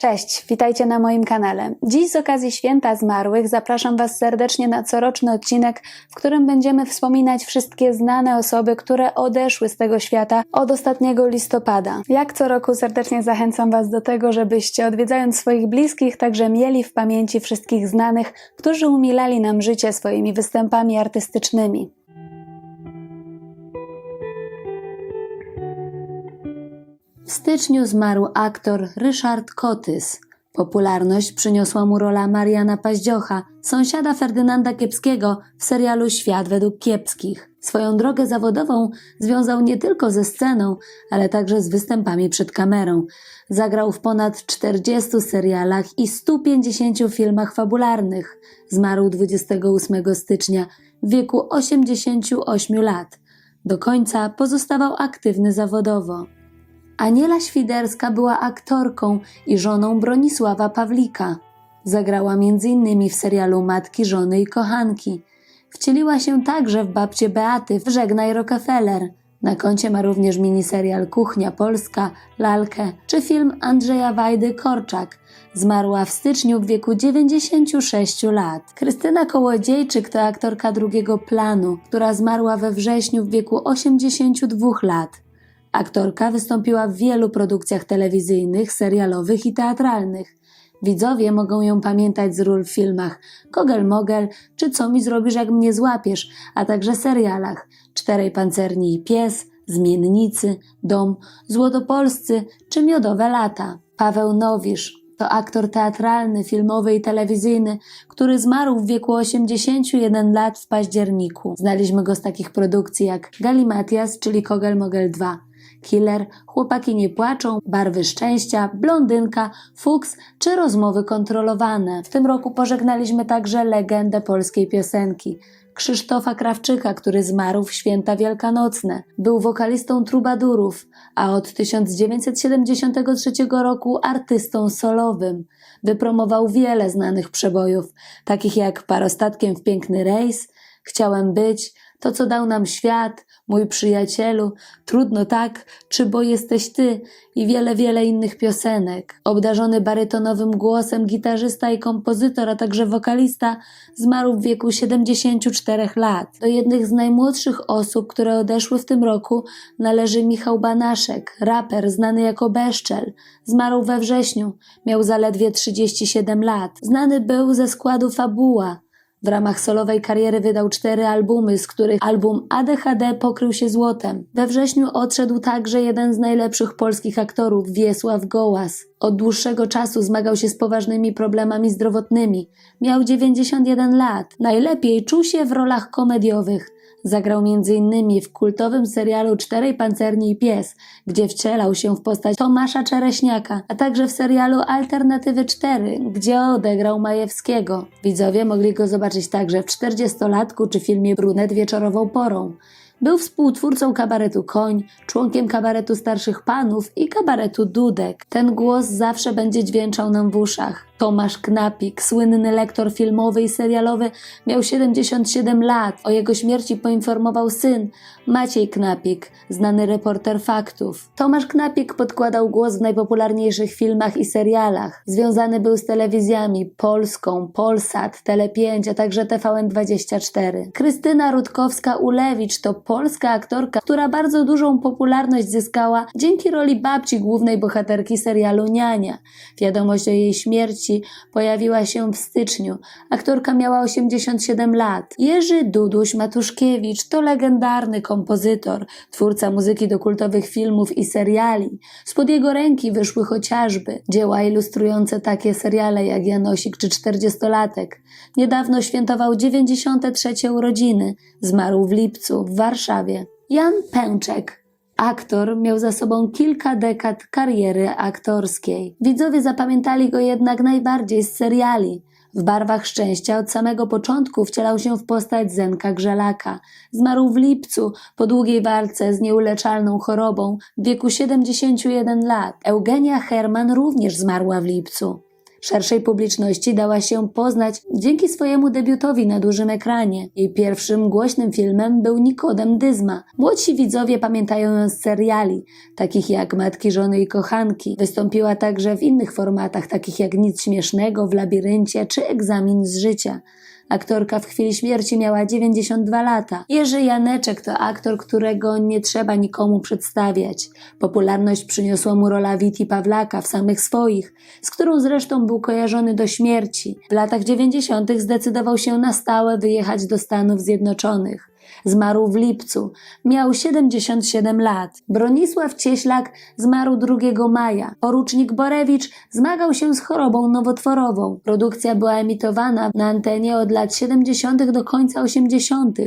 Cześć, witajcie na moim kanale. Dziś z okazji Święta Zmarłych zapraszam Was serdecznie na coroczny odcinek, w którym będziemy wspominać wszystkie znane osoby, które odeszły z tego świata od ostatniego listopada. Jak co roku serdecznie zachęcam Was do tego, żebyście odwiedzając swoich bliskich także mieli w pamięci wszystkich znanych, którzy umilali nam życie swoimi występami artystycznymi. W styczniu zmarł aktor Ryszard Kotys. Popularność przyniosła mu rola Mariana Paździocha, sąsiada Ferdynanda Kiepskiego w serialu Świat według Kiepskich. Swoją drogę zawodową związał nie tylko ze sceną, ale także z występami przed kamerą. Zagrał w ponad 40 serialach i 150 filmach fabularnych. Zmarł 28 stycznia w wieku 88 lat. Do końca pozostawał aktywny zawodowo. Aniela Świderska była aktorką i żoną Bronisława Pawlika. Zagrała m.in. w serialu Matki, Żony i Kochanki. Wcieliła się także w babcie Beaty w Żegnaj Rockefeller. Na koncie ma również miniserial Kuchnia Polska, Lalkę czy film Andrzeja Wajdy Korczak. Zmarła w styczniu w wieku 96 lat. Krystyna Kołodziejczyk to aktorka drugiego planu, która zmarła we wrześniu w wieku 82 lat. Aktorka wystąpiła w wielu produkcjach telewizyjnych, serialowych i teatralnych. Widzowie mogą ją pamiętać z ról w filmach Kogel Mogel czy Co mi zrobisz jak mnie złapiesz, a także serialach Czterej Pancerni i Pies, Zmiennicy, Dom, Złotopolscy czy Miodowe Lata. Paweł Nowisz to aktor teatralny, filmowy i telewizyjny, który zmarł w wieku 81 lat w październiku. Znaliśmy go z takich produkcji jak Galimatias, czyli Kogel Mogel 2, Killer, Chłopaki nie płaczą, Barwy szczęścia, Blondynka, Fuks czy Rozmowy kontrolowane. W tym roku pożegnaliśmy także legendę polskiej piosenki. Krzysztofa Krawczyka, który zmarł w święta wielkanocne. Był wokalistą trubadurów, a od 1973 roku artystą solowym. Wypromował wiele znanych przebojów, takich jak Parostatkiem w piękny rejs, Chciałem być, to co dał nam świat, mój przyjacielu, trudno tak, czy bo jesteś ty i wiele, wiele innych piosenek. Obdarzony barytonowym głosem gitarzysta i kompozytor, a także wokalista, zmarł w wieku 74 lat. Do jednych z najmłodszych osób, które odeszły w tym roku, należy Michał Banaszek, raper znany jako Beszczel. Zmarł we wrześniu, miał zaledwie 37 lat. Znany był ze składu Fabuła. W ramach solowej kariery wydał cztery albumy, z których album ADHD pokrył się złotem. We wrześniu odszedł także jeden z najlepszych polskich aktorów, Wiesław Gołas. Od dłuższego czasu zmagał się z poważnymi problemami zdrowotnymi. Miał 91 lat. Najlepiej czuł się w rolach komediowych. Zagrał m.in. w kultowym serialu Czterej Pancerni i Pies, gdzie wcielał się w postać Tomasza Czereśniaka, a także w serialu Alternatywy 4, gdzie odegrał Majewskiego. Widzowie mogli go zobaczyć także w 40-latku czy filmie Brunet wieczorową porą. Był współtwórcą kabaretu Koń, członkiem kabaretu Starszych Panów i kabaretu Dudek. Ten głos zawsze będzie dźwięczał nam w uszach. Tomasz Knapik, słynny lektor filmowy i serialowy, miał 77 lat. O jego śmierci poinformował syn, Maciej Knapik, znany reporter faktów. Tomasz Knapik podkładał głos w najpopularniejszych filmach i serialach. Związany był z telewizjami Polską, Polsat, Tele5, a także TVN24. Krystyna Rutkowska-Ulewicz to polska aktorka, która bardzo dużą popularność zyskała dzięki roli babci głównej bohaterki serialu Niania. Wiadomość o jej śmierci pojawiła się w styczniu. Aktorka miała 87 lat. Jerzy Duduś Matuszkiewicz to legendarny kompozytor, twórca muzyki do kultowych filmów i seriali. Spod jego ręki wyszły chociażby dzieła ilustrujące takie seriale jak Janosik czy Czterdziestolatek. Niedawno świętował 93 urodziny. Zmarł w lipcu w Warszawie. Jan Pęczek Aktor miał za sobą kilka dekad kariery aktorskiej. Widzowie zapamiętali go jednak najbardziej z seriali. W barwach szczęścia od samego początku wcielał się w postać Zenka Grzelaka. Zmarł w lipcu po długiej walce z nieuleczalną chorobą w wieku 71 lat. Eugenia Herman również zmarła w lipcu. Szerszej publiczności dała się poznać dzięki swojemu debiutowi na dużym ekranie. Jej pierwszym głośnym filmem był Nikodem Dyzma. Młodsi widzowie pamiętają ją z seriali, takich jak Matki, Żony i Kochanki. Wystąpiła także w innych formatach, takich jak Nic Śmiesznego, W Labiryncie czy Egzamin z życia. Aktorka w chwili śmierci miała 92 lata. Jerzy Janeczek to aktor, którego nie trzeba nikomu przedstawiać. Popularność przyniosła mu rola Witi Pawlaka w samych swoich, z którą zresztą był kojarzony do śmierci. W latach 90. zdecydował się na stałe wyjechać do Stanów Zjednoczonych. Zmarł w lipcu. Miał 77 lat. Bronisław Cieślak zmarł 2 maja. Porucznik Borewicz zmagał się z chorobą nowotworową. Produkcja była emitowana na antenie od lat 70. do końca 80.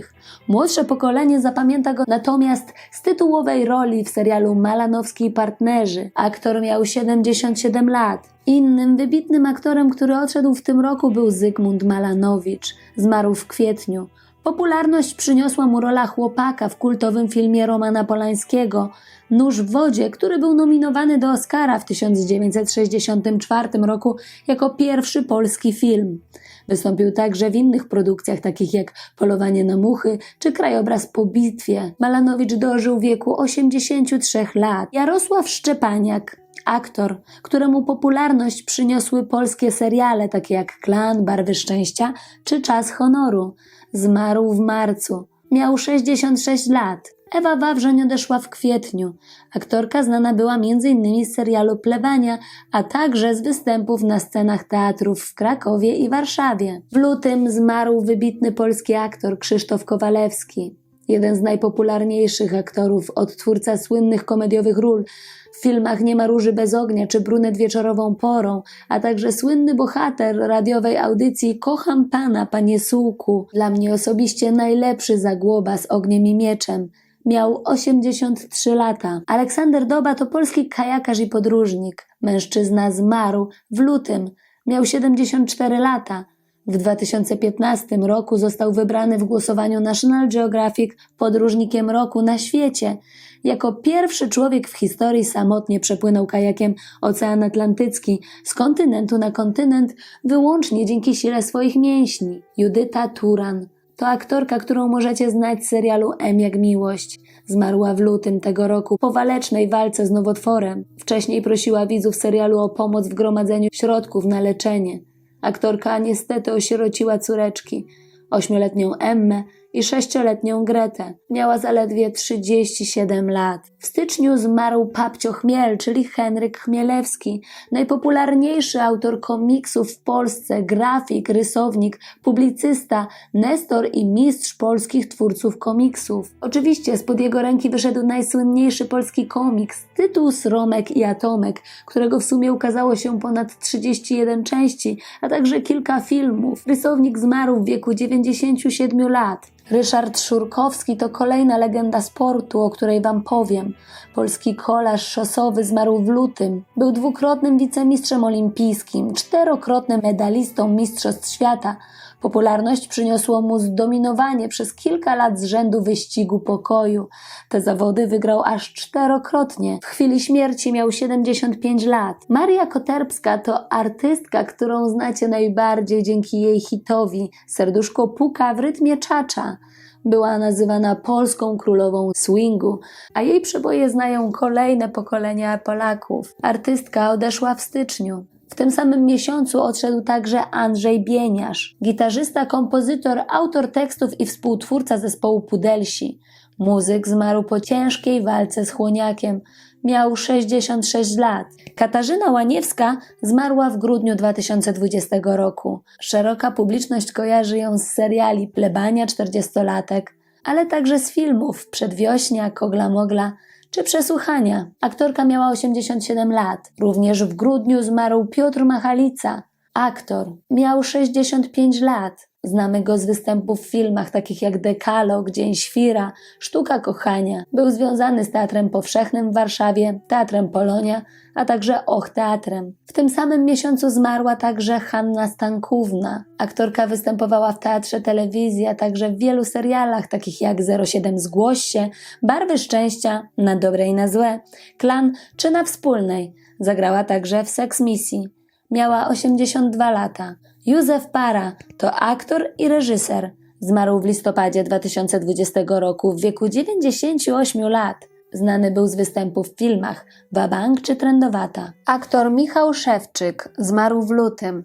Młodsze pokolenie zapamięta go natomiast z tytułowej roli w serialu Malanowski i partnerzy. Aktor miał 77 lat. Innym wybitnym aktorem, który odszedł w tym roku był Zygmunt Malanowicz. Zmarł w kwietniu. Popularność przyniosła mu rola chłopaka w kultowym filmie Romana Polańskiego Nóż w wodzie, który był nominowany do Oscara w 1964 roku jako pierwszy polski film. Wystąpił także w innych produkcjach, takich jak Polowanie na muchy czy Krajobraz po bitwie. Malanowicz dożył wieku 83 lat. Jarosław Szczepaniak, aktor, któremu popularność przyniosły polskie seriale takie jak Klan, Barwy Szczęścia czy Czas Honoru. Zmarł w marcu. Miał 66 lat. Ewa Wawrzeń odeszła w kwietniu. Aktorka znana była m.in. z serialu Plewania, a także z występów na scenach teatrów w Krakowie i Warszawie. W lutym zmarł wybitny polski aktor Krzysztof Kowalewski. Jeden z najpopularniejszych aktorów, odtwórca słynnych komediowych ról w filmach Nie ma róży bez ognia czy Brunet wieczorową porą, a także słynny bohater radiowej audycji Kocham Pana, Panie Sułku. Dla mnie osobiście najlepszy zagłoba z ogniem i mieczem. Miał 83 lata. Aleksander Doba to polski kajakarz i podróżnik. Mężczyzna zmarł w lutym. Miał 74 lata. W 2015 roku został wybrany w głosowaniu National Geographic podróżnikiem roku na świecie. Jako pierwszy człowiek w historii samotnie przepłynął kajakiem Ocean Atlantycki z kontynentu na kontynent wyłącznie dzięki sile swoich mięśni. Judyta Turan to aktorka, którą możecie znać z serialu M jak miłość. Zmarła w lutym tego roku po walecznej walce z nowotworem. Wcześniej prosiła widzów serialu o pomoc w gromadzeniu środków na leczenie. Aktorka niestety osierociła córeczki, ośmioletnią Emmę i sześcioletnią Gretę. Miała zaledwie 37 lat. W styczniu zmarł papcio Chmiel, czyli Henryk Chmielewski, najpopularniejszy autor komiksów w Polsce, grafik, rysownik, publicysta, nestor i mistrz polskich twórców komiksów. Oczywiście spod jego ręki wyszedł najsłynniejszy polski komiks, Tytus, Romek i Atomek, którego w sumie ukazało się ponad 31 części, a także kilka filmów. Rysownik zmarł w wieku 97 lat. Ryszard Szurkowski to kolejna legenda sportu, o której Wam powiem. Polski kolarz szosowy zmarł w lutym. Był dwukrotnym wicemistrzem olimpijskim, czterokrotnym medalistą Mistrzostw Świata. Popularność przyniosło mu zdominowanie przez kilka lat z rzędu wyścigu pokoju. Te zawody wygrał aż czterokrotnie. W chwili śmierci miał 75 lat. Maria Koterbska to artystka, którą znacie najbardziej dzięki jej hitowi Serduszko puka w rytmie czacza. Była nazywana polską królową swingu, a jej przeboje znają kolejne pokolenia Polaków. Artystka odeszła w styczniu. W tym samym miesiącu odszedł także Andrzej Bieniasz, gitarzysta, kompozytor, autor tekstów i współtwórca zespołu Pudelsi. Muzyk zmarł po ciężkiej walce z chłoniakiem. Miał 66 lat. Katarzyna Łaniewska zmarła w grudniu 2020 roku. Szeroka publiczność kojarzy ją z seriali Plebania 40-latek, ale także z filmów Przedwiośnia, Kogla Mogla czy Przesłuchania. Aktorka miała 87 lat. Również w grudniu zmarł Piotr Machalica, aktor. Miał 65 lat. Znamy go z występów w filmach takich jak Dekalog, Dzień Świra, Sztuka Kochania. Był związany z Teatrem Powszechnym w Warszawie, Teatrem Polonia, a także Och Teatrem. W tym samym miesiącu zmarła także Hanna Stankówna. Aktorka występowała w teatrze telewizji, a także w wielu serialach takich jak 07 Zgłoś się, Barwy Szczęścia, Na dobre i na złe, Klan czy na wspólnej. Zagrała także w Seks Misji. miała 82 lata. Józef Para to aktor i reżyser. Zmarł w listopadzie 2020 roku w wieku 98 lat. Znany był z występów w filmach Wabank czy Trendowata. Aktor Michał Szewczyk zmarł w lutym.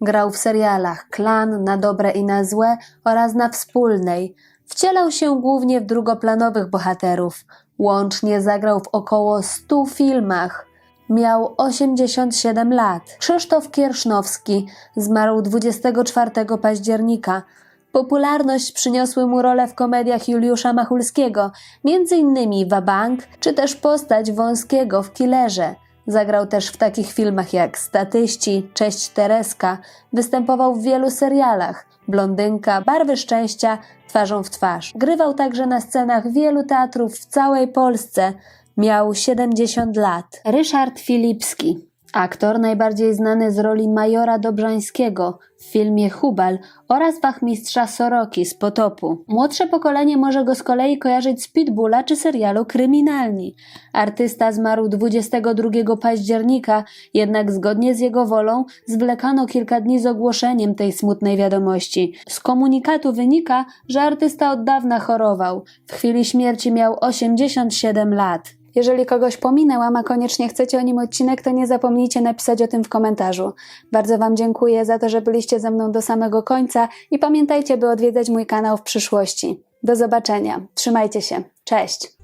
Grał w serialach Klan, Na dobre i na złe oraz na Wspólnej. Wcielał się głównie w drugoplanowych bohaterów. Łącznie zagrał w około 100 filmach. Miał 87 lat. Krzysztof Kiersznowski zmarł 24 października. Popularność przyniosły mu role w komediach Juliusza Machulskiego, m.in. Wabank, czy też postać Wąskiego w Killerze. Zagrał też w takich filmach jak Statyści, Cześć Tereska. Występował w wielu serialach. Blondynka, Barwy Szczęścia, Twarzą w twarz. Grywał także na scenach wielu teatrów w całej Polsce. Miał 70 lat. Ryszard Filipski. Aktor najbardziej znany z roli majora Dobrzańskiego w filmie Hubal oraz wachmistrza Soroki z Potopu. Młodsze pokolenie może go z kolei kojarzyć z Pitbulla czy serialu Kryminalni. Artysta zmarł 22 października, jednak zgodnie z jego wolą zwlekano kilka dni z ogłoszeniem tej smutnej wiadomości. Z komunikatu wynika, że artysta od dawna chorował. W chwili śmierci miał 87 lat. Jeżeli kogoś pominęłam, a koniecznie chcecie o nim odcinek, to nie zapomnijcie napisać o tym w komentarzu. Bardzo Wam dziękuję za to, że byliście ze mną do samego końca i pamiętajcie, by odwiedzać mój kanał w przyszłości. Do zobaczenia. Trzymajcie się. Cześć!